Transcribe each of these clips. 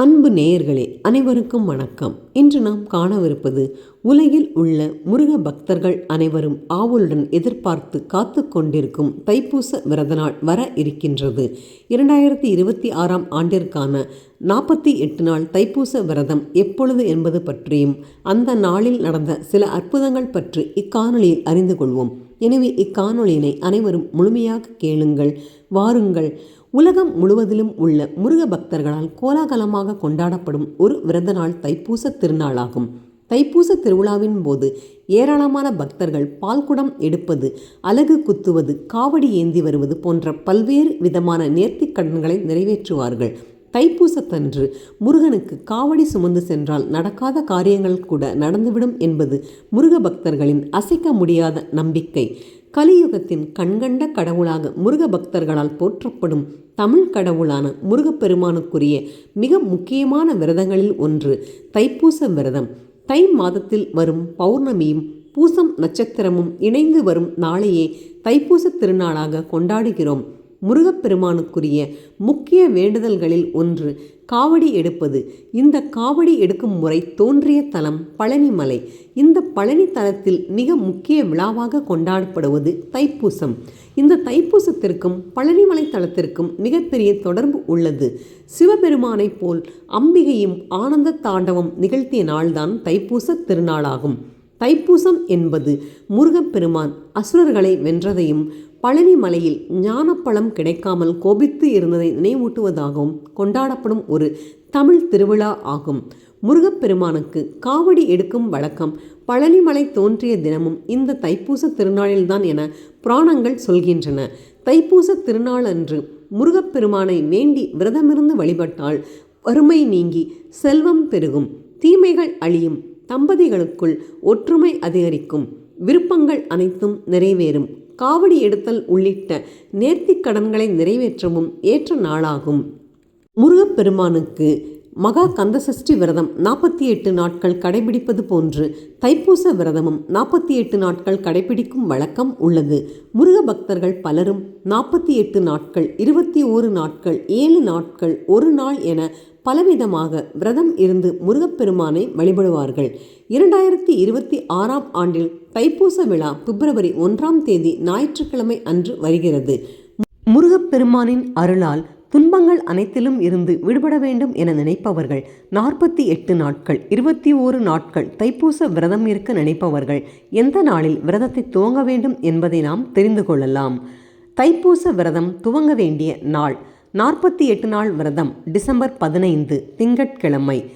அன்பு நேயர்களே அனைவருக்கும் வணக்கம். இன்று நாம் காணவிருப்பது உலகில் உள்ள முருக பக்தர்கள் அனைவரும் ஆவலுடன் எதிர்பார்த்து காத்து கொண்டிருக்கும் தைப்பூச விரத நாள் வர இருக்கின்றது. இரண்டாயிரத்தி இருபத்தி ஆறாம் ஆண்டிற்கான நாற்பத்தி எட்டு நாள் தைப்பூச விரதம் எப்பொழுது என்பது பற்றியும் அந்த நாளில் நடந்த சில அற்புதங்கள் பற்றி இக்காணொலியில் அறிந்து கொள்வோம். எனவே இக்காணொலியினை அனைவரும் முழுமையாக கேளுங்கள் வாருங்கள். உலகம் முழுவதிலும் உள்ள முருக பக்தர்களால் கோலாகலமாக கொண்டாடப்படும் ஒரு விரத நாள் தைப்பூச திருநாளாகும். தைப்பூச திருவிழாவின் போது ஏராளமான பக்தர்கள் பால்குடம் எடுப்பது அலகு குத்துவது காவடி ஏந்தி வருவது போன்ற பல்வேறு விதமான நேர்த்திக் கடன்களை நிறைவேற்றுவார்கள். தைப்பூசத்தன்று முருகனுக்கு காவடி சுமந்து சென்றால் நடக்காத காரியங்கள் கூட நடந்துவிடும் என்பது முருக பக்தர்களின் அசைக்க முடியாத நம்பிக்கை. கலியுகத்தின் கண்கண்ட கடவுளாக முருக பக்தர்களால் போற்றப்படும் தமிழ் கடவுளான முருகப்பெருமானுக்குரிய மிக முக்கியமான விரதங்களில் ஒன்று தைப்பூச விரதம். தை மாதத்தில் வரும் பௌர்ணமியும் பூசம் நட்சத்திரமும் இணைந்து வரும் நாளையே தைப்பூச திருநாளாக கொண்டாடுகிறோம். முருகப்பெருமானுக்குரிய முக்கிய வேண்டுதல்களில் ஒன்று காவடி எடுப்பது. இந்த காவடி எடுக்கும் முறை தோன்றிய தலம் பழனிமலை. இந்த பழனி தலத்தில் மிக முக்கிய விழாவாக கொண்டாடப்படுவது தைப்பூசம். இந்த தைப்பூசத்திற்கும் பழனிமலை தலத்திற்கும் மிகப்பெரிய தொடர்பு உள்ளது. சிவபெருமானைப் போல் அம்பிகையும் ஆனந்த தாண்டவம் நிகழ்த்திய நாள்தான் தைப்பூச திருநாளாகும். தைப்பூசம் என்பது முருகப்பெருமான் அசுரர்களை வென்றதையும் பழனி மலையில் ஞானப்பழம் கிடைக்காமல் கோபித்து இருந்ததை நினைவூட்டுவதாகவும் கொண்டாடப்படும் ஒரு தமிழ் திருவிழா ஆகும். முருகப்பெருமானுக்கு காவடி எடுக்கும் வழக்கம் பழனிமலை தோன்றிய தினமும் இந்த தைப்பூச திருநாளில்தான் என புராணங்கள் சொல்கின்றன. தைப்பூச திருநாளன்று முருகப்பெருமானை வேண்டி விரதமிருந்து வழிபட்டால் வறுமை நீங்கி செல்வம் பெருகும். தீமைகள் அழியும். தம்பதிகளுக்குள் ஒற்றுமை அதிகரிக்கும். விருப்பங்கள் அனைத்தும் நிறைவேறும். காவடி எடுத்தல் உள்ளிட்ட நேர்த்திக் கடன்களை நிறைவேற்றவும் ஏற்ற நாளாகும். முருகப்பெருமானுக்கு மகா கந்தசஷ்டி விரதம் நாற்பத்தி எட்டு நாட்கள் கடைபிடிப்பது போன்று தைப்பூச விரதமும் நாற்பத்தி எட்டு நாட்கள் கடைபிடிக்கும் வழக்கம் உள்ளது. முருக பக்தர்கள் பலரும் நாற்பத்தி எட்டு நாட்கள் இருபத்தி ஓரு நாட்கள் ஏழு நாட்கள் ஒரு நாள் என பலவிதமாக விரதம் இருந்து முருகப்பெருமானை வழிபடுவார்கள். இரண்டாயிரத்தி இருபத்தி ஆறாம் ஆண்டில் தைப்பூச விழா பிப்ரவரி ஒன்றாம் தேதி ஞாயிற்றுக்கிழமை அன்று வருகிறது. முருகப்பெருமானின் அருளால் துன்பங்கள் அனைத்திலும் இருந்து விடுபட வேண்டும் என நினைப்பவர்கள் நாற்பத்தி எட்டு நாட்கள் இருபத்தி ஓரு நாட்கள் தைப்பூச விரதம் இருக்க நினைப்பவர்கள் எந்த நாளில் விரதத்தை துவங்க வேண்டும் என்பதை நாம் தெரிந்து கொள்ளலாம். தைப்பூச விரதம் துவங்க வேண்டிய நாள் நாற்பத்தி எட்டு நாள் விரதம் டிசம்பர் பதினைந்து திங்கட்கிழமை.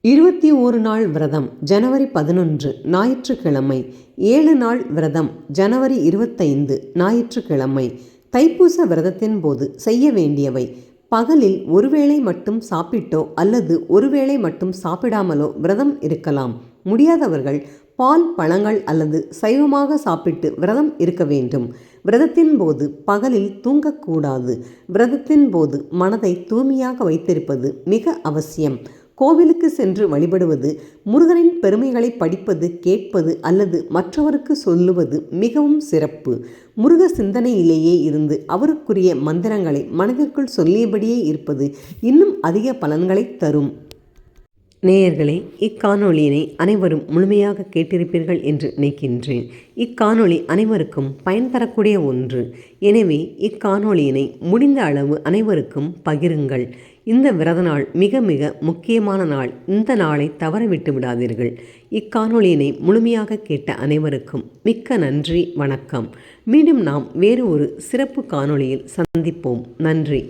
இருபத்தி ஓரு நாள் விரதம் ஜனவரி பதினொன்று ஞாயிற்றுக்கிழமை. ஏழு நாள் விரதம் ஜனவரி இருபத்தைந்து ஞாயிற்றுக்கிழமை. தைப்பூச விரதத்தின் போது செய்ய வேண்டியவை. பகலில் ஒருவேளை மட்டும் சாப்பிட்டோ அல்லது ஒருவேளை மட்டும் சாப்பிடாமலோ விரதம் இருக்கலாம். முடியாதவர்கள் பால் பழங்கள் அல்லது சைவமாக சாப்பிட்டு விரதம் இருக்க வேண்டும். விரதத்தின் போது பகலில் தூங்கக்கூடாது. விரதத்தின் போது மனதை தூய்மையாக வைத்திருப்பது மிக அவசியம். கோவிலுக்கு சென்று வழிபடுவது முருகனின் பெருமைகளை படிப்பது கேட்பது அல்லது மற்றவருக்கு சொல்லுவது மிகவும் சிறப்பு. முருக சிந்தனையிலேயே இருந்து அவருக்குரிய மந்திரங்களை மனதிற்குள் சொல்லியபடியே இருப்பது இன்னும் அதிக பலன்களை தரும். நேயர்களே இக்காணொளியினை அனைவரும் முழுமையாக கேட்டிருப்பீர்கள் என்று நினைக்கின்றேன். இக்காணொளி அனைவருக்கும் பயன் தரக்கூடிய ஒன்று. எனவே இக்காணொளியினை முடிந்த அளவு அனைவருக்கும் பகிருங்கள். இந்த விரத நாள் மிக மிக முக்கியமான நாள். இந்த நாளை தவறவிட்டு விடாதீர்கள். இக்காணொளியினை முழுமையாக கேட்ட அனைவருக்கும் மிக்க நன்றி வணக்கம். மீண்டும் நாம் வேறு ஒரு சிறப்பு காணொளியில் சந்திப்போம். நன்றி.